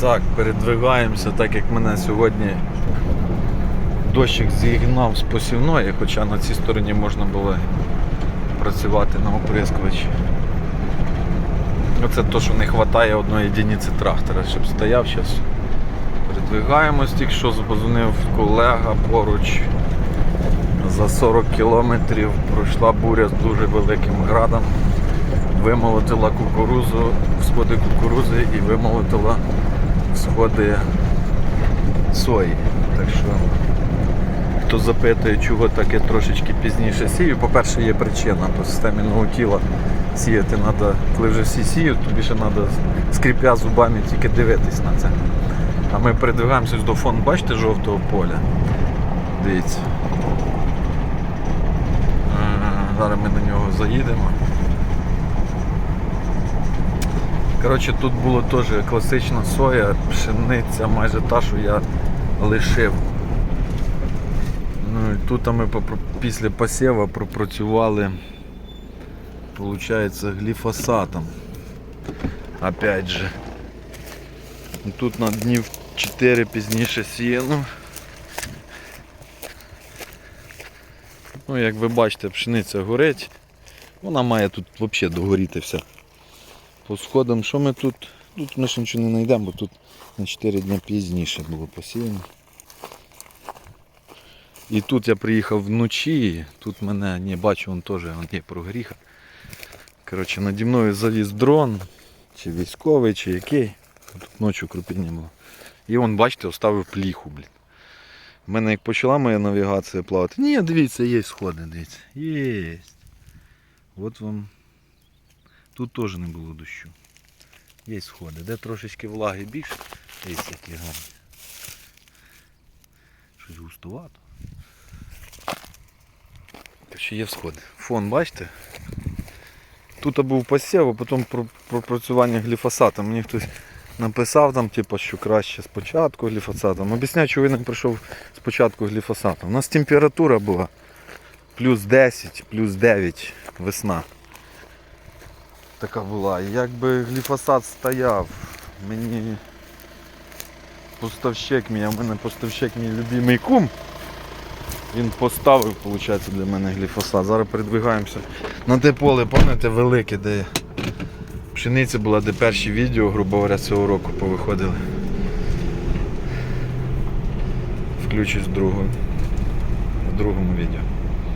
Так, передвигаємося, так як мене сьогодні дощик зігнав з посівної, хоча на цій стороні можна було працювати на оприскувачі. Оце то, що не вистачає одної єдиниці трактора, щоб стояв зараз. Передвигаємось, тільки що позвонив колега поруч. За 40 кілометрів пройшла буря з дуже великим градом. Вимолотила кукурузу, сходи кукурузи і вимолотила сходи сої. Так що, хто запитує, чого таке трошечки пізніше сію, по-перше, є причина. По системі тіла сіяти треба, коли вже всі сіють, тобі ще треба, скріпя зубами, тільки дивитись на це. А ми передвигаємося до фон, бачите, жовтого поля. Дивіться. Зараз ми на нього заїдемо. Коротше, тут було теж класична соя, пшениця майже та, що я лишив. Ну і тут ми після посіву пропрацювали, виходить, гліфосатом. Опять же. Тут на днів 4 пізніше сіяно. Ну, як ви бачите, пшениця горить. Вона має тут взагалі догоріти вся. По сходам, що ми тут? Тут ми ще нічого не знайдемо, бо тут на 4 дні пізніше було посіяно. І тут я приїхав вночі, тут мене, не бачу, вон теж вон є прогріха. Коротше, наді мною завіз дрон, чи військовий, чи який. Тут ночі крупіння було. І вон, бачите, оставив пліху, блін. У мене як почала моя навігація плавати. Ні, дивіться, є сходи, дивіться. Є. От вам. Тут теж не було дощу. Є сходи. Де трошечки влаги більше, є які гарні. Щось густувато. Ще є сходи. Фон, бачите? Тут був посів, а потім про- пропрацювання гліфосатом. Мені хтось написав там, типу, що краще спочатку гліфосатом. Об'ясняю, чого він прийшов спочатку гліфосатом. У нас температура була плюс 10, плюс 9 весна. Така була. Якби гліфосат стояв, мені поставщик мій, а в мене поставщик мій любимий кум. Він поставив, виходить, для мене гліфосат. Зараз передвигаємося на те поле, пам'ятаєте, велике, де пшениця була, де перші відео, грубо говоря, цього року повиходили. Включусь в другому, в другому відео.